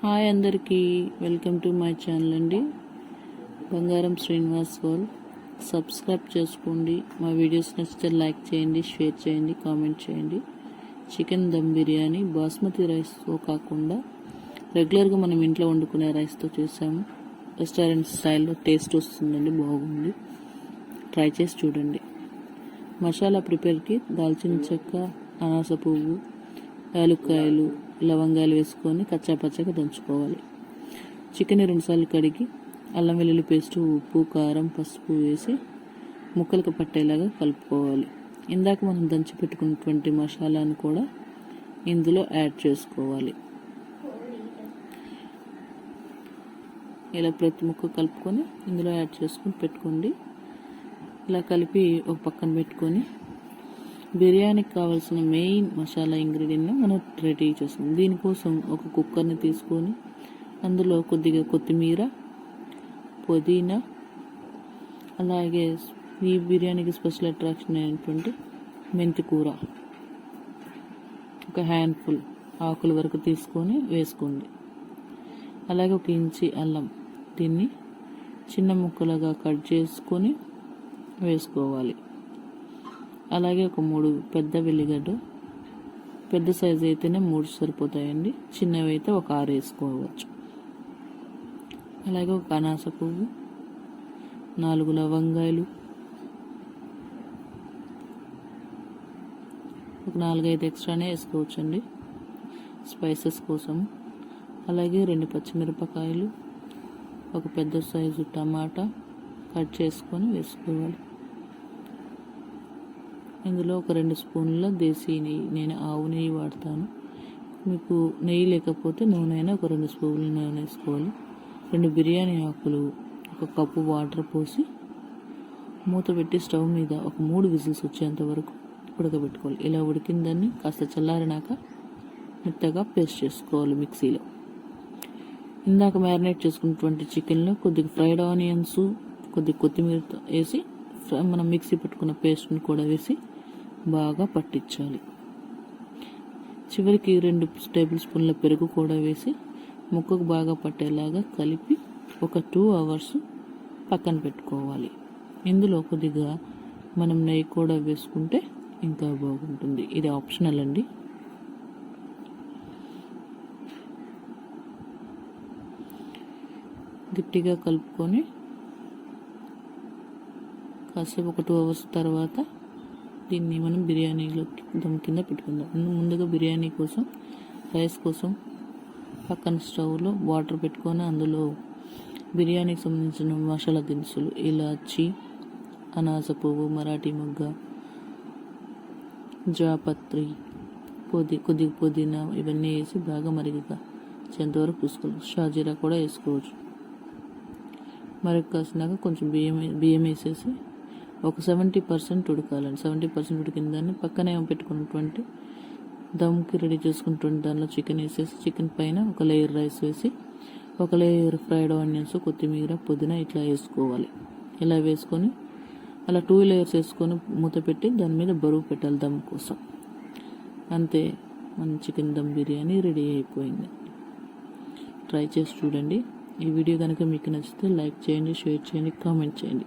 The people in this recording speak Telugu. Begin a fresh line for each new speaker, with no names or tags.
హాయ్ అందరికీ వెల్కమ్ టు మై ఛానల్ అండి. బంగారం శ్రీనివాస్ వాల్ సబ్స్క్రైబ్ చేసుకోండి. మా వీడియోస్ నచ్చితే లైక్ చేయండి షేర్ చేయండి కామెంట్ చేయండి. చికెన్ దమ్ బిర్యానీ బాస్మతి రైస్తో కాకుండా రెగ్యులర్గా మనం ఇంట్లో వండుకునే రైస్తో చేసాము. రెస్టారెంట్ స్టైల్లో టేస్ట్ వస్తుందండి బాగుంది. ట్రై చేసి చూడండి. మసాలా ప్రిపేర్కి దాల్చిన చెక్క అనాస పువ్వు యాలుక్కాయలు లవంగాలు వేసుకొని కచ్చా పచ్చగా దంచుకోవాలి. చికెన్ రెండుసార్లు కడిగి అల్లం వెల్లుల్లి పేస్ట్ ఉప్పు కారం పసుపు వేసి ముక్కలకు పట్టేలాగా కలుపుకోవాలి. ఇందాక మనం దంచి పెట్టుకున్నటువంటి మసాలాను కూడా ఇందులో యాడ్ చేసుకోవాలి. ఇలా ప్రతి ముక్క కలుపుకొని ఇందులో యాడ్ చేసుకొని పెట్టుకోండి. ఇలా కలిపి ఒక పక్కన పెట్టుకొని బిర్యానీకి కావాల్సిన మెయిన్ మసాలా ఇంగ్రీడియంట్ మనం రెడీ చేస్తాం. దీనికోసం ఒక కుక్కర్ని తీసుకొని అందులో కొద్దిగా కొత్తిమీర పుదీనా అలాగే ఈ బిర్యానీకి స్పెషల్ అట్రాక్షన్ అయినటువంటి మెంతి కూర ఒక హ్యాండ్ఫుల్ ఆకుల వరకు తీసుకొని వేసుకోండి. అలాగే ఒక ఇంచి అల్లం దీన్ని చిన్న ముక్కలుగా కట్ చేసుకొని వేసుకోవాలి. అలాగే ఒక మూడు పెద్ద వెల్లిగడ్డ పెద్ద సైజు అయితేనే మూడు సరిపోతాయండి. చిన్నవి అయితే ఒక ఆరు వేసుకోవచ్చు. అలాగే ఒక అనాస పువ్వు నాలుగు లవంగాయలు ఒక నాలుగైదు ఎక్స్ట్రానే వేసుకోవచ్చండి. స్పైసెస్ కోసం. అలాగే రెండు పచ్చిమిరపకాయలు ఒక పెద్ద సైజు టమాటా కట్ చేసుకొని వేసుకోవాలి. ఇందులో ఒక రెండు స్పూన్ల దేశీ నెయ్యి. నేను ఆవు నెయ్యి వాడతాను. మీకు నెయ్యి లేకపోతే నూనె అయినా ఒక రెండు స్పూన్లు నూనె వేసుకోవాలి. రెండు బిర్యానీ ఆకులు ఒక కప్పు వాటర్ పోసి మూత పెట్టి స్టవ్ మీద ఒక మూడు విజిల్స్ వచ్చేంత వరకు ఉడకబెట్టుకోవాలి. ఇలా ఉడికిందని కాస్త చల్లారినాక మెత్తగా పేస్ట్ చేసుకోవాలి మిక్సీలో. ఇందాక మ్యారినేట్ చేసుకున్నటువంటి చికెన్లో కొద్దిగా ఫ్రైడ్ ఆనియన్స్ కొద్దిగా కొత్తిమీర వేసి మనం మిక్సీ పెట్టుకున్న పేస్ట్ని కూడా వేసి బాగా పట్టించాలి. చివరికి రెండు టేబుల్ స్పూన్ల పెరుగు కూడా వేసి ముక్కకు బాగా పట్టేలాగా కలిపి ఒక టూ అవర్స్ పక్కన పెట్టుకోవాలి. ఇందులో కొద్దిగా మనం నెయ్యి కూడా వేసుకుంటే ఇంకా బాగుంటుంది. ఇది ఆప్షనల్ అండి. గట్టిగా కలుపుకొని కాసేపు ఒక టూ అవర్స్ తర్వాత దీన్ని మనం బిర్యానీలో దమ్ కింద పెట్టుకుందాం. ముందుగా బిర్యానీ కోసం రైస్ కోసం పక్కన స్టవ్లో వాటర్ పెట్టుకొని అందులో బిర్యానీకి సంబంధించిన మసాలా దినుసులు ఇలాచి అనాస పువ్వు మరాఠీ మొగ్గ జాపత్రి పొది కొద్దిగా పుదీనా ఇవన్నీ వేసి బాగా మరిగిగా చెంతవరకు చూసుకోవాలి? షాజీరా కూడా వేసుకోవచ్చు. మరొక కాసినాక కొంచెం బియ్యం బియ్యం వేసేసి ఒక సెవెంటీ పర్సెంట్ ఉడకాలండి. సెవెంటీ పర్సెంట్ ఉడికిన దాన్ని పక్కనే పెట్టుకున్నటువంటి దమ్కి రెడీ చేసుకున్నటువంటి దానిలో చికెన్ వేసేసి చికెన్ పైన ఒక లేయర్ రైస్ వేసి ఒక లేయర్ ఫ్రైడ్ ఆనియన్స్ కొత్తిమీర పుదీనా ఇట్లా వేసుకోవాలి. ఇలా వేసుకొని అలా టూ లేయర్స్ వేసుకొని మూత పెట్టి దాని మీద బరువు పెట్టాలి దమ్ కోసం. అంతే మన చికెన్ దమ్ బిర్యానీ రెడీ అయిపోయింది. ట్రై చేసి చూడండి. ఈ వీడియో కనుక మీకు నచ్చితే లైక్ చేయండి షేర్ చేయండి కామెంట్ చేయండి.